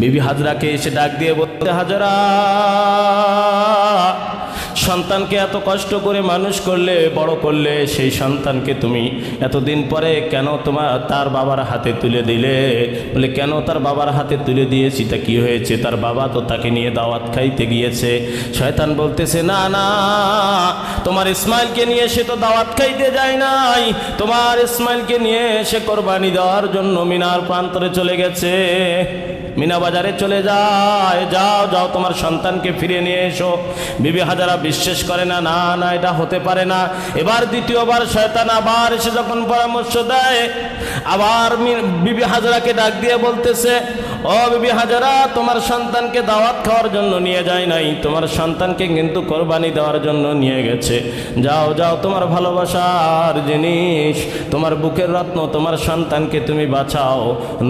বিবি হাজরাকে এসে ডাক দিয়ে বলতে হাজরা সন্তানকে এত কষ্ট করে মানুষ করলে, বড় করলে, সেই সন্তানকে তুমি এতদিন পরে কেন তোমার, তার বাবার হাতে তুলে দিলে? বলে, কেন তার বাবার হাতে তুলে দিয়েছি? তা কি হয়েছে? তার বাবা তো তাকে নিয়ে দাওয়াত খাইতে গিয়েছে। শয়তান বলতেছে, না না, তোমার ইসমাইলকে নিয়ে সে তো দাওয়াত খাইতে যায় নাই। তোমার ইসমাইলকে নিয়ে সে কোরবানি দেওয়ার জন্য মিনার প্রান্তরে চলে গেছে। মিনা বাজারে চলে যায়। যাও যাও, তোমার সন্তানকে ফিরিয়ে নিয়ে এসো। বিবি হাজারা বিশ্বাস করে না না না, এটা হতে পারে না। এবার দ্বিতীয়বার শয়তান আবার এসে যখন পরামর্শ দেয়, আবার বিবি হাজারাকে ডাক দিয়ে বলতেছে, ও বিবি হাজারা, তোমার সন্তানকে দাওয়াত খাওয়ার জন্য নিয়ে যায় নাই। তোমার সন্তানকে কিন্তু কোরবানি দেওয়ার জন্য নিয়ে গেছে। যাও যাও, তোমার ভালোবাসার জিনিস, তোমার বুকের রত্ন, তোমার সন্তানকে তুমি বাঁচাও।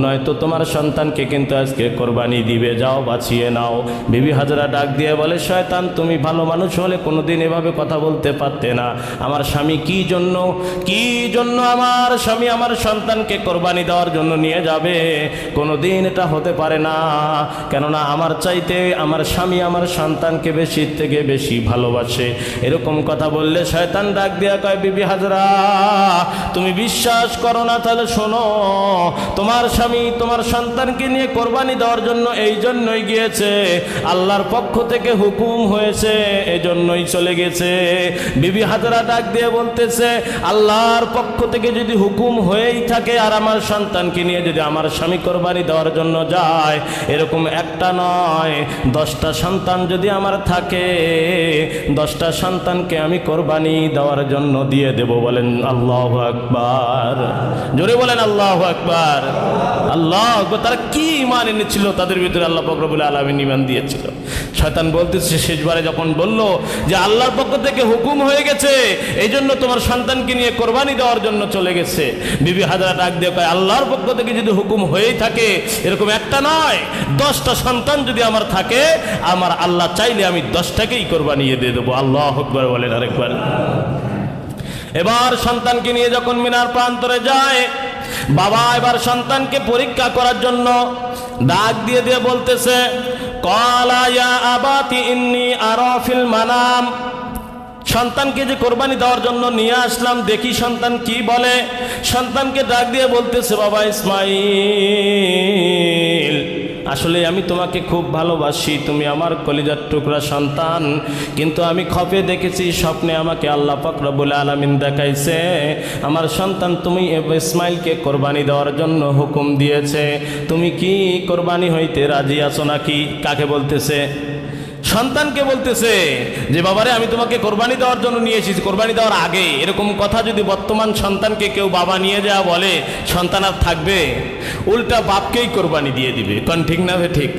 নয়তো তোমার সন্তানকে কিন্তু আজকে কোরবানি দিবে। যাও, বাঁচিয়ে নাও। বিবি হাজরা ডাক দিয়ে বলে, শয়তান, তুমি ভালো মানুষ হলে কোনোদিন এভাবে কথা বলতে পারতে না। আমার স্বামী কি জন্য কি জন্য আমার স্বামী আমার সন্তানকে কোরবানি দেওয়ার জন্য নিয়ে যাবে? কোনোদিন এটা হতে পারে না। কেননা আমার চাইতে আমার স্বামী আমার সন্তানকে বেশি থেকে বেশি ভালোবাসে। এরকম কথা বললে শয়তান ডাক দিয়া কয়, বিবি হাজরা, তুমি বিশ্বাস করো না তাহলে শোনো। তোমার স্বামী তোমার সন্তানকে নিয়ে কোরবানি দেওয়ার জন্য এই জন্যই গিয়েছে। আল্লাহর পক্ষ থেকে হুকুম হয়েছে এই জন্যই চলে গেছে। বিবি হাজরা ডাক দিয়ে বলতেছে, আল্লাহর পক্ষ থেকে যদি হুকুম হয়েই থাকে আর আমার সন্তানকে নিয়ে যদি আমার স্বামী কোরবানি দেওয়ার জন্য যায়, এরকম একটা নয়। দশটা সন্তান যদি আমার থাকে, দশটা সন্তানকে আমি কোরবানি দেওয়ার জন্য দিয়ে দেব বলেন আল্লাহ আকবার। জোরে বলেন আল্লাহ আকবার। আল্লাহ। তারা কি ইমান এনেছিল? তাদের ভিতরে আল্লাহ ফকরবুল আলমিন ইমান দিয়েছিল। শয়তান বলতেছে, শেষবারে যখন বলল যে আল্লাহর পক্ষ থেকে হুকুম হয়ে গেছে এই জন্য তোমার সন্তানকে নিয়ে কোরবানি দেওয়ার জন্য চলে গেছে। বিবি হাজারা ডাক দিয়ে কয়, আল্লাহর পক্ষ থেকে যদি হুকুম হয়েই থাকে, এরকম একটা নয়, দশটা সন্তান যদি আমার থাকে, আমার আল্লাহ চাইলে আমি দশটাকেই কোরবানি দিয়ে দেবো। আল্লাহ আকবার বলেন আরেকবার। এবার সন্তানকে নিয়ে যখন মিনার প্রান্তরে যায়, বাবা এবার সন্তানকে পরীক্ষা করার জন্য ডাক দিয়ে দিয়ে বলতেছে মানাম। সন্তানকে যে কোরবানি দেওয়ার জন্য নিয়ে আসলাম, দেখি সন্তান কি বলে। সন্তানকে ডাক দিয়ে বলতেছে, বাবা ইসমাইল আসলে আমি তোমাকে খুব ভালোবাসি, তুমি আমার কলিজার টুকরা সন্তান। কিন্তু আমি খপে দেখেছি, স্বপ্নে আমাকে আল্লাহ বলে আলামিন দেখাইছে, আমার সন্তান তুমি ইসমাইলকে কোরবানি দেওয়ার জন্য হুকুম দিয়েছে। তুমি কি কোরবানি হইতে রাজি আছো নাকি? কাকে বলতেছে? সন্তানকে বলতেছে যে, বাবারে, আমি তোমাকে কোরবানি দেওয়ার জন্য নিয়ে এসেছি। কোরবানি দেওয়ার আগে এরকম কথা যদি বর্তমান সন্তানকে কেউ বাবা নিয়ে যাওয়া বলে, সন্তান আর থাকবে? উল্টা বাপকেই কোরবানি দিয়ে দিবে। কন ঠিক না ঠিক?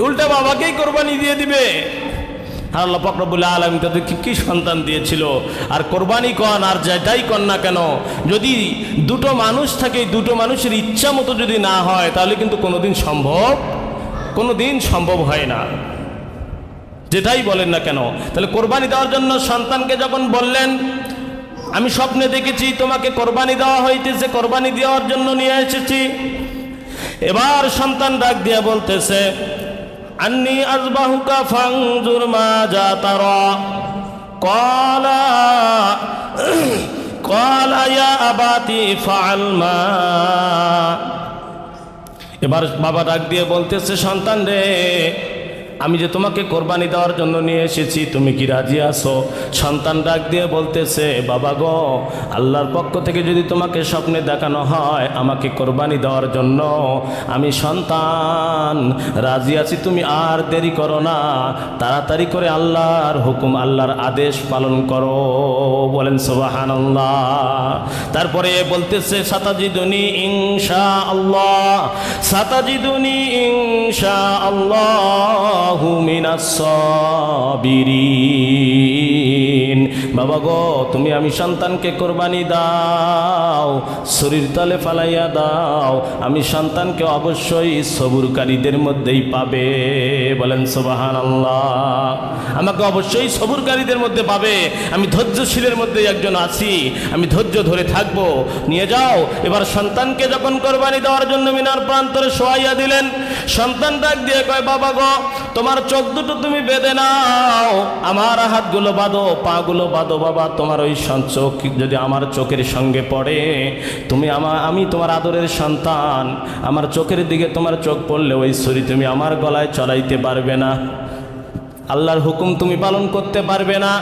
উল্টা বাবাকেই কোরবানি দিয়ে দিবে। আল্লাহ ফকরবুল্লাহ আলম তাদেরকে কি সন্তান দিয়েছিল? আর কোরবানি কন আর যেটাই কন না কেন? যদি দুটো মানুষ থাকে দুটো মানুষের ইচ্ছা মতো যদি না হয়, তাহলে কিন্তু কোনোদিন সম্ভব কোনোদিন সম্ভব হয় না। যেটাই বলেন না কেন, তাহলে কোরবানি দেওয়ার জন্য সন্তানকে যখন বললেন, আমি স্বপ্নে দেখেছি তোমাকে কোরবানি দেওয়া হইতেছে, কোরবানি দেওয়ার জন্য নিয়ে এসেছি। এবার সন্তান ডাক দিয়ে বলতেছে, আন্নি আজবাহুকা ফাংজুর মা যা তার কলা কলা আবাতি ফাল মা। এবার বাবা ডাক দিয়ে বলতেছে, সন্তান রে আমি যে তোমাকে কোরবানি দেওয়ার জন্য নিয়ে এসেছি, তুমি কি রাজি আছো? সন্তান ডাক দিয়ে বলতেছে, বাবা গো, আল্লাহর পক্ষ থেকে যদি তোমাকে স্বপ্নে দেখানো হয় আমাকে কোরবানি দেওয়ার জন্য, আমি সন্তান, রাজি আছি, তুমি আর দেরি করো না। তাড়াতাড়ি করে আল্লাহর হুকুম, আল্লাহর আদেশ পালন করো। বলেন সোবাহান তারপরে বলতেছে সাতাজি সাতাজিদুনি ইনশা আল্লাহ সাতাজি সাতাজিদুনি ইনশা আল্লাহ মিনাস সাবিরিন। বাবা গো, তুমি আমি সন্তানকে কোরবানি দাও, শরীর তলে ফালাইয়া দাও, আমি সন্তানকে অবশ্যই সবুরকারীদের মধ্যেই পাবে। বলেন সোবাহান আল্লাহ আমাকে অবশ্যই সবুরকারীদের মধ্যে পাবে। আমি ধৈর্যশীলের মধ্যে একজন আছি। আমি ধৈর্য ধরে থাকব। নিয়ে যাও। এবার সন্তানকে যখন কোরবানি দেওয়ার জন্য মিনার প্রান্তরে শোয়াইয়া দিলেন সন্তান সন্তান ডাক দিয়ে কয়, বাবা গো, তোমার চোখ দুটো তুমি বেঁধে নাও। আমার হাতগুলো বাঁধো, পাগুলো বাঁধো। বাবা, তোমার ওই চোখ যদি আমার চোখের সঙ্গে পড়ে, তুমি আমার আমি তোমার আদরের সন্তান। আমার চোখের দিকে তোমার চোখ পড়লে ওই ছুরি তুমি আমার গলায় চড়াইতে পারবে না। আল্লাহর হুকুম তুমি পালন করতে পারবে না।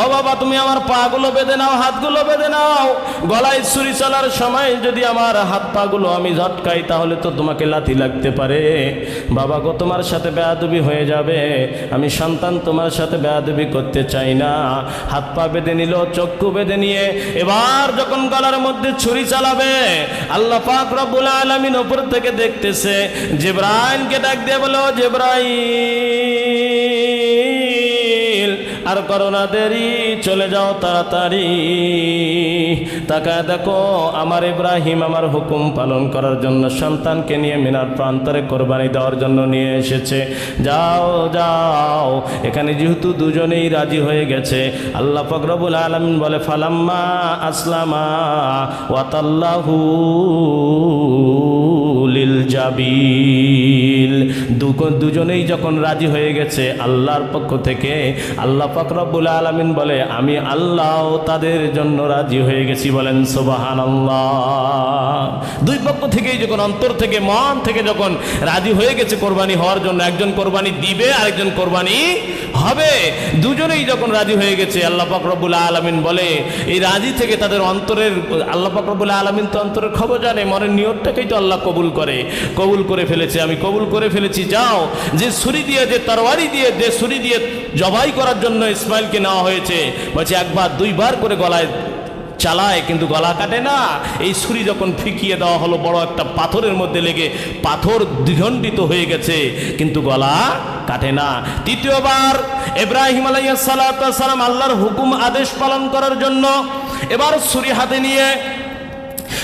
ও বাবা, তুমি আমার পাগুলো বেঁধে নাও, হাতগুলো বেঁধে নাও। গলায় ছুরি চলার সময় যদি আমার হাত পাগুলো আমি ঝটকাই, তাহলে তো তোমাকে লাথি লাগতে পারে। বাবা গো, তোমার সাথে বেয়াদবি হয়ে যাবে। আমি সন্তান, তোমার সাথে বেয়াদবি করতে চাই না। হাত পা বেঁধে নিল, চক্ষু বেঁধে নিয়ে, এবার যখন গলার মধ্যে ছুরি চালাবে, আল্লাহ পাক রব্বুল আলামিন ওপর থেকে দেখতেছে, জেব্রাইলকে ডাক দিয়ে বলো, জেব্রাইল! আর করোনা দেরি, চলে যাও তাড়াতাড়ি। তাকায় দেখো, আমার ইব্রাহিম আমার হুকুম পালন করার জন্য সন্তানকে নিয়ে মিনার প্রান্তরে কোরবানি দেওয়ার জন্য নিয়ে এসেছে। যাও যাও, এখানে যেহেতু দুজনেই রাজি হয়ে গেছে, আল্লাহ ফকরবুল আলমিন বলে, ফালাম্মা আসলামা ওয়াতাল্লাহু। লিল জাবিল। দুজনেই যখন রাজি হয়ে গেছে, আল্লাহর পক্ষ থেকে আল্লাহ ফকরবুল আলমিন বলে, আমি আল্লাহ তাদের জন্য রাজি হয়ে গেছি। বলেন সোবাহান দুই পক্ষ থেকেই যখন, অন্তর থেকে, মন থেকে যখন রাজি হয়ে গেছে কোরবানি হওয়ার জন্য, একজন কোরবানি দিবে, আরেকজন কোরবানি হবে। দুজনেই যখন রাজি হয়ে গেছে, আল্লাহ ফকরবুল আলমিন বলে, এই রাজি থেকে তাদের অন্তরের, আল্লাহ ফকরবুল আলমিন তো অন্তরের খবর জানে, মনের নিয়তটাকেই তো আল্লাহ কবুল করে। কবুল করে ফেলেছে, আমি কবুল করে ফেলেছি, যাও। যে ছুরি দিয়ে, যে তরবারি দিয়ে, যে ছুরি দিয়ে জবাই করার জন্য ইসমাইলকে নেওয়া হয়েছে, বলছে একবার, দুইবার করে গলায় চালায়, কিন্তু গলা কাটে না। এই ছুরি যখন ফিকিয়ে দেওয়া হলো, বড় একটা পাথরের মধ্যে লেগে পাথর দ্বিখণ্ডিত হয়ে গেছে, কিন্তু গলা কাটে না। তৃতীয়বার এব্রাহিম আলাইসালাম আল্লাহর হুকুম আদেশ পালন করার জন্য এবার ছুরি হাতে নিয়ে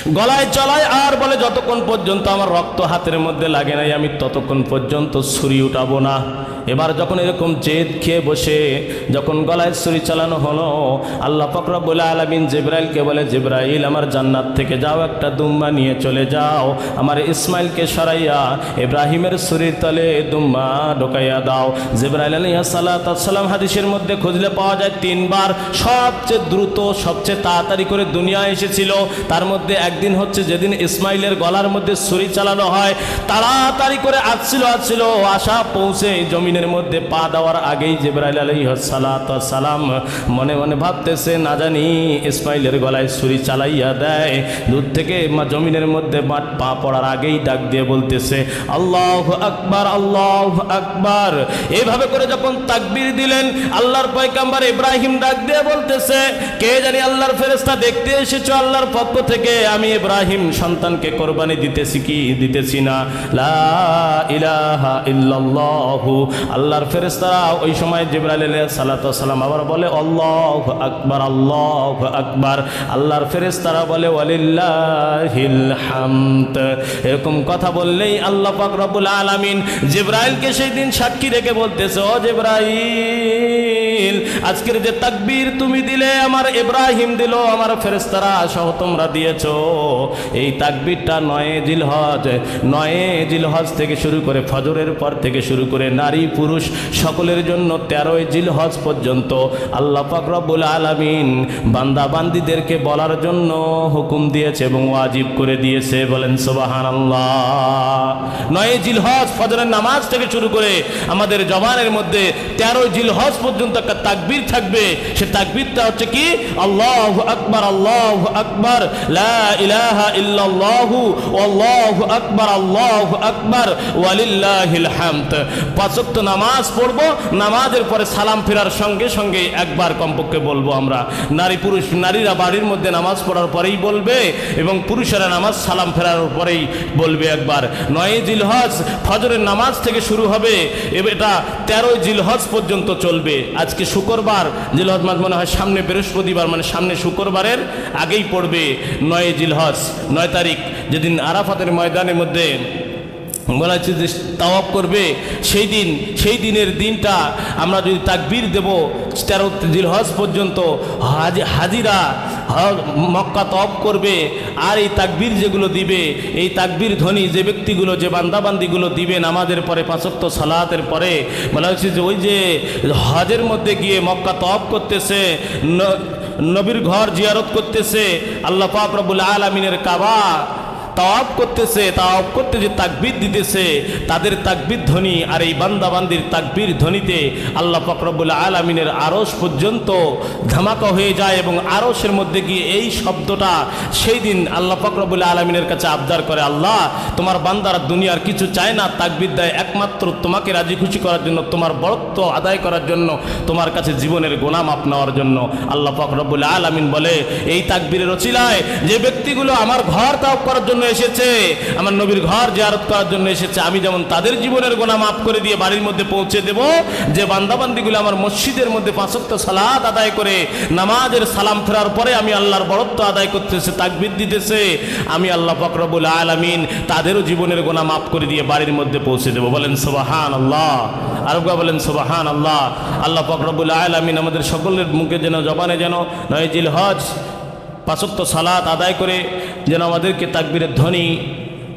গলায় চলায় আর বলে, যতক্ষণ পর্যন্ত আমার রক্ত হাতের মধ্যে লাগে নাই, আমি ততক্ষণ পর্যন্ত ছুরি উঠাবো না। এবার যখন এরকম জেদ খেয়ে বসে, যখন গলায় ছুরি চালানো হলো, আল্লাহ ফকরা বলে আলামিন জিব্রাইলকে বলে, জিব্রাইল, আমার জান্নাত থেকে যাও, একটা দুম্বা নিয়ে চলে যাও। আমার ইসমাইলকে সরাইয়া ইব্রাহিমের ছুরির তলে দুম্বা ঢোকাইয়া দাও। জিব্রাইল আলাইহিস সালাম হাদিসের মধ্যে খুঁজলে পাওয়া যায়, তিনবার সবচেয়ে দ্রুত, সবচেয়ে তাড়াতাড়ি করে দুনিয়া এসেছিল। তার মধ্যে একদিন হচ্ছে যেদিন ইসমাইলের গলার মধ্যে ছুরি চালানো হয়, তাড়াতাড়ি করে আসছিল আসছিল আশা পৌঁছে জমিনের মধ্যে পা দেওয়ার আগেই জিব্রাইল সালাম মনে মনে ভাবতেছে, না জানি, ইসমাইলের গলায় ছুরি চালাইয়া দেয়। দূর থেকে জমিনের মধ্যে বাট পা পড়ার আগেই ডাক দিয়ে বলতেছে, আল্লাহ আকবার আল্লাহ আকবার। এইভাবে করে যখন তাকবীর দিলেন, আল্লাহর পয়কাম্বার ইব্রাহিম ডাক দিয়ে বলতেছে, কে জানি আল্লাহর ফেরেস্তা দেখতে এসেছ আল্লাহর পক্ষ থেকে? আমি ইব্রাহিম, সন্তানকে কোরবানি দিতেছি কি? দিতেছি না। ইলাহা আল্লাহর ফেরেস্তারা ওই সময় জিব্রাইল আলাইহিস সালাতু সালাম আবার বলে অল্লাহ আকবার, আল্লাহ আকবার। আল্লাহর ফেরেস্তারা বলে, ওয়ালিল্লাহিল এরকম কথা বললেই আল্লাহ পাক আলামিন জিব্রাইলকে সেই দিন সাক্ষী রেখে বলতেছে, ও জিব্রাইল, আজকের যে তাকবীর তুমি দিলে, আমার ইব্রাহিম দিল, আমার ফেরেস্তারা সহ তোমরা দিয়েছ। এই তাকবীরটা নয় জিলহজ নয় জিলহজ থেকে শুরু করে ফজরের পর থেকে শুরু করে নারী পুরুষ সকলের জন্য তেরোই জিলহজ পর্যন্ত আল্লাহ পাক রব্বুল আলামিন বান্দা বান্দিদেরকে বলার জন্য হুকুম দিয়েছে এবং ওয়াজিব করে দিয়েছে। বলেন সোবাহান নয় জিলহজ ফজরের নামাজ থেকে শুরু করে আমাদের জবানের মধ্যে তেরো জিলহজ পর্যন্ত একটা তাকবীর থাকবে। সে তাকবীরটা হচ্ছে কি? আল্লাহ আকবার আল্লাহ আকবার আকবার, আল্লাহু ওয়াক্ত নামাজ পড়ব, নামাজের পরে সালাম ফেরার সঙ্গে সঙ্গে একবার কমপক্ষে বলব আমরা, নারী পুরুষ, নারীরা বাড়ির মধ্যে নামাজ পড়ার পরেই বলবে এবং পুরুষেরা নামাজ সালাম ফেরার পরেই বলবে একবার। নয় জিলহজ ফজরের নামাজ থেকে শুরু হবে এটা তেরোই জিলহজ পর্যন্ত চলবে। আজকে শুক্রবার, জিলহজ মাস মনে হয় সামনে বৃহস্পতিবার মানে সামনে শুক্রবারের আগেই পড়বে নয় জিলহজ, নয় তারিখ, যেদিন আরাফাতের ময়দানের মধ্যে বলা হচ্ছে যে তাওয়াব করবে। সেই দিন, সেই দিনের দিনটা আমরা যদি তাকবীর দেব, তেরো জিলহজ পর্যন্ত হাজি, হাজিরা মক্কা তওয়াব করবে, আর এই তাকবীর যেগুলো দিবে, এই তাকবীর ধ্বনি যে ব্যক্তিগুলো, যে বান্দাবান্দিগুলো দিবে নামাজের পরে, পাঁচক্ত সালাতের পরে, বলা হচ্ছে যে ওই যে হজের মধ্যে গিয়ে মক্কা তওয়াব করতেছে নবীর ঘর জিয়ারত করতেছে, আল্লাহ পাক রব্বুল আলমিনের কাবা তাওয়াব করতেছে তাওয়াব করতে যে তাকবির দিতেছে, তাদের তাকবির ধ্বনি আর এই বান্দাবান্দির তাকবির ধ্বনিতে আল্লাহ ফকরবুল আলমিনের আরস পর্যন্ত ধামাকা হয়ে যায় এবং আরসের মধ্যে গিয়ে এই শব্দটা সেই দিন আল্লাহ ফকরবুল আলমিনের কাছে আবদার করে, আল্লাহ, তোমার বান্দারা দুনিয়ার কিছু চায় না, তাকবির দেয় একমাত্র তোমাকে রাজি খুশি করার জন্য, তোমার বরত্ব আদায় করার জন্য, তোমার কাছে জীবনের গোনাম আপ নেওয়ার জন্য। আল্লাহ ফকরবুল আলমিন বলে, এই তাকবীরের রচিলায় যে ব্যক্তিগুলো আমার ঘর তাওপ করার জন্য এসেছে, আমার নবীর ঘর জিয়ারত করার জন্য এসেছে। আমি যেমন তাদের জীবনের গোনা মাফ করে দিয়ে বাড়ির মধ্যে পৌঁছে দেব, যে বান্দাবান্দিগুলো আমার মসজিদের মধ্যে পাঁচক্ত সালাদ আদায় করে নামাজের সালাম ফেরার পরে আমি আল্লাহর বরত্ব আদায় করতেছে, তাকবির দিতেছে, আমি আল্লাহ ফকরবুল আলমিন তাদেরও জীবনের গোনা মাফ করে দিয়ে বাড়ির মধ্যে পৌঁছে দেব। বলেন সোবাহান আল্লাহ আরবগা বলেন সোবাহান আল্লাহ আল্লাহ ফকরবুল আলমিন আমাদের সকলের মুখে যেন, জবানে যেন নয়জিল হজ পাঁচত্ব সালাত আদায় করে যেন আমাদেরকে তাকবিরের ধ্বনি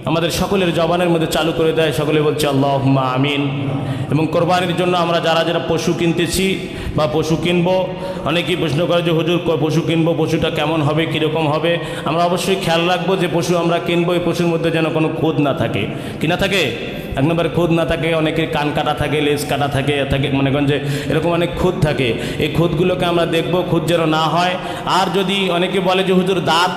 আমাদের সকলের জবানের মধ্যে চালু করে দেয়। সকলে বলছে আল্লাহ আমিন। এবং কোরবানির জন্য আমরা যারা যারা পশু কিনতেছি বা পশু কিনবো, অনেকেই প্রশ্ন করে যে, হুজুর পশু কিনবো, পশুটা কেমন হবে, কীরকম হবে? আমরা অবশ্যই খেয়াল রাখব যে, পশু আমরা কিনবো, এই পশুর মধ্যে যেন কোনো খুদ না থাকে। কি না থাকে? এক নম্বর, খুদ না থাকে, অনেকের কান কাটা থাকে, লেজ কাটা থাকে থাকে, মনে করেন যে, এরকম অনেক খুদ থাকে। এই খুদগুলোকে আমরা দেখব, খুদ যেন না হয়। আর যদি অনেকে বলে যে, হুজুর, দাঁত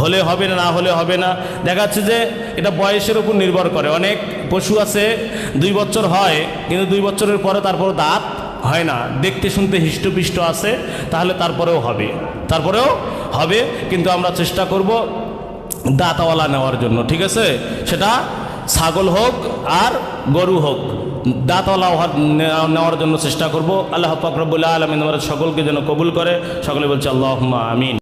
হলে হবে না না হলে হবে না। দেখা যাচ্ছে যে এটা বয়সের উপর নির্ভর করে। অনেক পশু আছে, দুই বছর হয়, কিন্তু দুই বছরের পরে তারপর দাঁত হয় না। দেখতে শুনতে হিষ্টপিষ্ট আছে, তাহলে তারপরেও হবে। তারপরেও হবে, কিন্তু আমরা চেষ্টা করব দাঁতওয়ালা নেওয়ার জন্য, ঠিক আছে? সেটা ছাগল হোক আর গরু হোক, দাঁতওয়ালা নেওয়ার জন্য চেষ্টা করব। আল্লাহ পাকরবুল্লাহ আলমিন আমাদের সকলকে যেন কবুল করে। সকলে বলছে আল্লাহ আমিন।